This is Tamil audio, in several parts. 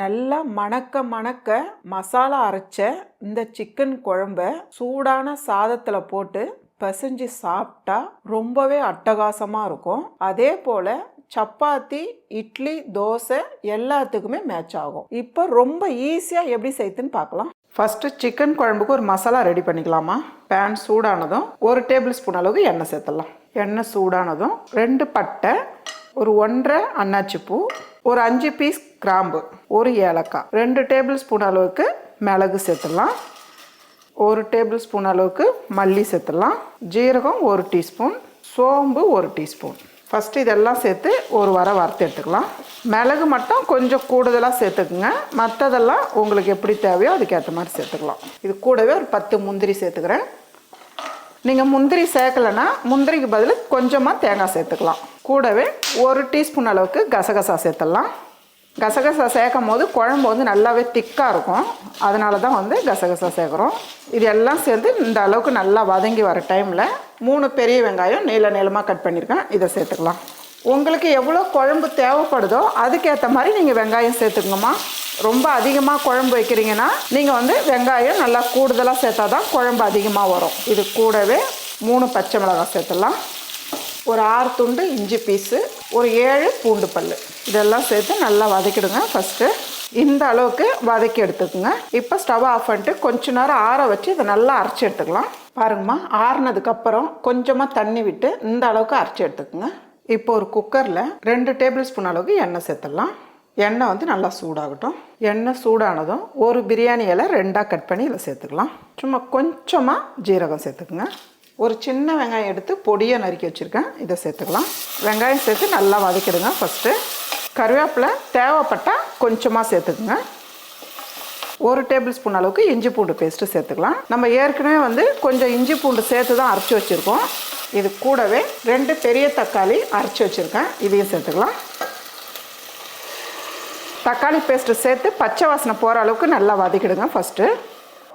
நல்லா மணக்க மணக்க மசாலா அரைச்ச இந்த சிக்கன் குழம்ப சூடான சாதத்தில் போட்டு பிசைஞ்சு சாப்பிட்டா ரொம்பவே அட்டகாசமாக இருக்கும். அதே போல் சப்பாத்தி இட்லி தோசை எல்லாத்துக்குமே மேட்ச் ஆகும். இப்போ ரொம்ப ஈஸியாக எப்படி செய்யுதுன்னு பார்க்கலாம். ஃபஸ்ட்டு சிக்கன் குழம்புக்கு ஒரு மசாலா ரெடி பண்ணிக்கலாமா? பேன் சூடானதும் ஒரு டேபிள் ஸ்பூன் அளவுக்கு எண்ணெய் சேர்த்துடலாம். எண்ணெய் சூடானதும் ரெண்டு பட்டை ஒரு ஒன்றரை அன்னாச்சி பூ ஒரு அஞ்சு பீஸ் கிராம்பு ஒரு ஏலக்காய் ரெண்டு டேபிள் ஸ்பூன் அளவுக்கு மிளகு சேர்த்துடலாம். ஒரு டேபிள் ஸ்பூன் அளவுக்கு மல்லி சேர்த்துடலாம். ஜீரகம் ஒரு டீஸ்பூன் சோம்பு ஒரு டீஸ்பூன் ஃபஸ்ட்டு இதெல்லாம் சேர்த்து ஒரு வர வறுத்து எடுத்துக்கலாம். மிளகு மட்டும் கொஞ்சம் கூடுதலாக சேர்த்துக்குங்க. மற்றதெல்லாம் உங்களுக்கு எப்படி தேவையோ அதுக்கேற்ற மாதிரி சேர்த்துக்கலாம். இது கூடவே ஒரு பத்து முந்திரி சேர்த்துக்கிறேன். நீங்கள் முந்திரி சேர்க்கலைன்னா முந்திரிக்கு பதில் கொஞ்சமாக தேங்காய் சேர்த்துக்கலாம். கூடவே ஒரு டீஸ்பூன் அளவுக்கு கசகசா சேர்த்துடலாம். கசகசா சேர்க்கும் போது குழம்பு வந்து நல்லாவே திக்காக இருக்கும். அதனால தான் வந்து கசகசா சேர்க்குறோம். இது எல்லாம் சேர்ந்து இந்த அளவுக்கு நல்லா வதங்கி வர டைமில் மூணு பெரிய வெங்காயம் நீள நீளமாக கட் பண்ணியிருக்கேன். இதை சேர்த்துக்கலாம். உங்களுக்கு எவ்வளோ குழம்பு தேவைப்படுதோ அதுக்கேற்ற மாதிரி நீங்கள் வெங்காயம் சேர்த்துக்கணுமா ரொம்ப அதிகமாக குழம்பு வைக்கிறீங்கன்னா நீங்கள் வந்து வெங்காயம் நல்லா கூடுதலாக சேர்த்தா தான் குழம்பு அதிகமாக வரும். இது கூடவே மூணு பச்சை மிளகாய் சேர்த்துடலாம். ஒரு ஆறு துண்டு இஞ்சி பீஸு ஒரு ஏழு பூண்டு பல் இதெல்லாம் சேர்த்து நல்லா வதக்கிடுங்க ஃபஸ்ட்டு இந்த அளவுக்கு வதக்கி எடுத்துக்கோங்க. இப்போ ஸ்டவ் ஆஃப் பண்ணிட்டு கொஞ்ச நேரம் ஆற வச்சு இதை நல்லா அரைச்சி எடுத்துக்கலாம். பாருங்கம்மா ஆறுனதுக்கப்புறம் கொஞ்சமாக தண்ணி விட்டு இந்த அளவுக்கு அரைச்சி எடுத்துக்கோங்க. இப்போ ஒரு குக்கரில் ரெண்டு டேபிள் ஸ்பூன் அளவுக்கு எண்ணெய் சேர்த்துடலாம். எண்ணெய் வந்து நல்லா சூடாகட்டும். எண்ணெய் சூடானதும் ஒரு பிரியாணி இலை ரெண்டாக கட் பண்ணி இதில் சேர்த்துக்கலாம். சும்மா கொஞ்சமாக ஜீரகம் சேர்த்துக்குங்க. ஒரு சின்ன வெங்காயம் எடுத்து பொடியை நறுக்கி வச்சுருக்கேன். இதை சேர்த்துக்கலாம். வெங்காயம் சேர்த்து நல்லா வதக்கிடுங்க ஃபஸ்ட்டு கருவேப்பிலை தேவைப்பட்டால் கொஞ்சமாக சேர்த்துக்குங்க. ஒரு டேபிள் ஸ்பூன் அளவுக்கு இஞ்சி பூண்டு பேஸ்ட்டு சேர்த்துக்கலாம். நம்ம ஏற்கனவே வந்து கொஞ்சம் இஞ்சி பூண்டு சேர்த்து தான் அரைச்சி வச்சுருக்கோம். இது கூடவே ரெண்டு பெரிய தக்காளி அரைச்சி வச்சுருக்கேன். இதையும் சேர்த்துக்கலாம். தக்காளி பேஸ்ட்டு சேர்த்து பச்சை வாசனை போகிற அளவுக்கு நல்லா வதக்கிடுங்க ஃபஸ்ட்டு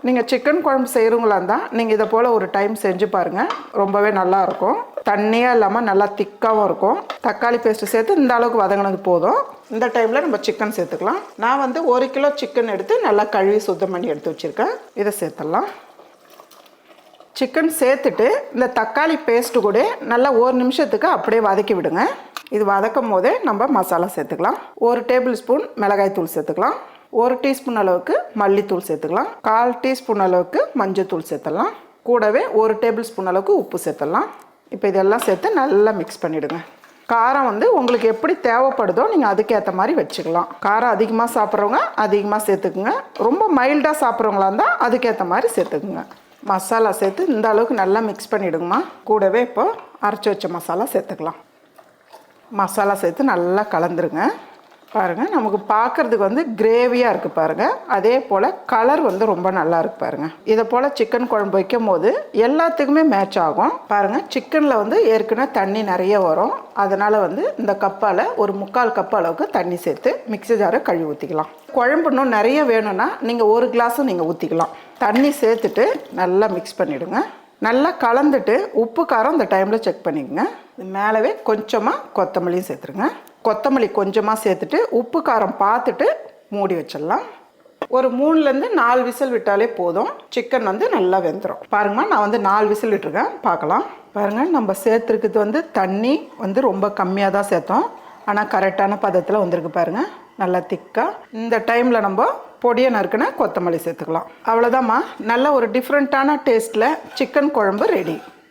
நீங்கள் சிக்கன் குழம்பு செய்கிறவங்களா இருந்தால் நீங்கள் இதை போல் ஒரு டைம் செஞ்சு பாருங்கள் ரொம்பவே நல்லாயிருக்கும் தண்ணியாக இல்லாமல் நல்லா திக்காகவும் இருக்கும். தக்காளி பேஸ்ட்டு சேர்த்து இந்த அளவுக்கு வதங்கினது போதும். இந்த டைமில் நம்ம சிக்கன் சேர்த்துக்கலாம். நான் வந்து ஒரு கிலோ சிக்கன் எடுத்து நல்லா கழுவி சுத்தம் பண்ணி எடுத்து வச்சுருக்கேன். இதை சேர்த்துடலாம். சிக்கன் சேர்த்துட்டு இந்த தக்காளி பேஸ்ட்டு கூட நல்லா ஒரு நிமிஷத்துக்கு அப்படியே வதக்கி விடுங்க. இது வதக்கும் போதே நம்ம மசாலா சேர்த்துக்கலாம். ஒரு டேபிள் ஸ்பூன் மிளகாய் தூள் சேர்த்துக்கலாம். ஒரு டீஸ்பூன் அளவுக்கு மல்லித்தூள் சேர்த்துக்கலாம். கால் டீஸ்பூன் அளவுக்கு மஞ்சத்தூள் சேர்த்துடலாம். கூடவே ஒரு டேபிள் ஸ்பூன் அளவுக்கு உப்பு சேர்த்துடலாம். இப்போ இதெல்லாம் சேர்த்து நல்லா மிக்ஸ் பண்ணிவிடுங்க காரம் வந்து உங்களுக்கு எப்படி தேவைப்படுதோ நீங்கள் அதுக்கேற்ற மாதிரி வச்சுக்கலாம். காரம் அதிகமாக சாப்பிட்றவங்க அதிகமாக சேர்த்துக்குங்க. ரொம்ப மைல்டாக சாப்பிட்றவங்களா இருந்தால் அதுக்கேற்ற மாதிரி சேர்த்துக்குங்க. மசாலா சேர்த்து இந்த அளவுக்கு நல்லா மிக்ஸ் பண்ணிவிடுங்கம்மா கூடவே இப்போ அரைச்சி வச்ச மசாலா சேர்த்துக்கலாம். மசாலா சேர்த்து நல்லா கலந்துருங்க. பாருங்கள் நமக்கு பார்க்குறதுக்கு வந்து கிரேவியாக இருக்குது பாருங்கள் அதே போல் கலர் வந்து ரொம்ப நல்லா இருக்கு பாருங்கள் இதை போல் சிக்கன் குழம்பு வைக்கும் போது எல்லாத்துக்குமே மேட்ச் ஆகும். பாருங்கள் சிக்கனில் வந்து ஏற்கனவே தண்ணி நிறைய வரும். அதனால் வந்து இந்த கப்பால் ஒரு முக்கால் கப் அளவுக்கு தண்ணி சேர்த்து மிக்ஸி ஜாரை கழுவி ஊற்றிக்கலாம் குழம்பு இன்னும் நிறைய வேணும்னா நீங்கள் ஒரு கிளாஸும் நீங்கள் ஊற்றிக்கலாம் தண்ணி சேர்த்துட்டு நல்லா மிக்ஸ் பண்ணிவிடுங்க நல்லா கலந்துட்டு உப்பு காரம் இந்த டைமில் செக் பண்ணிக்கோங்க. மேலவே கொஞ்சமாக கொத்தமல்லியும் சேர்த்துருங்க. கொத்தமல்லி கொஞ்சமாக சேர்த்துட்டு உப்பு காரம் பார்த்துட்டு மூடி வச்சிடலாம். ஒரு மூணுலேருந்து நாலு விசில் விட்டாலே போதும். சிக்கன் வந்து நல்லா வெந்துடும் பாருங்கம்மா நான் வந்து நாலு விசில் விட்டுருக்கேன். பார்க்கலாம். பாருங்கள் நம்ம சேர்த்துருக்கிறது வந்து தண்ணி வந்து ரொம்ப கம்மியாக தான் சேர்த்தோம். ஆனால் கரெக்டான பதத்தில் வந்திருக்கு பாருங்கள் நல்லா திக்காக இந்த டைமில் நம்ம பொடியை நறுக்குன கொத்தமல்லி சேர்த்துக்கலாம். அவ்வளோதாம்மா நல்ல ஒரு டிஃப்ரெண்ட்டான டேஸ்ட்டில் சிக்கன் குழம்பு ரெடி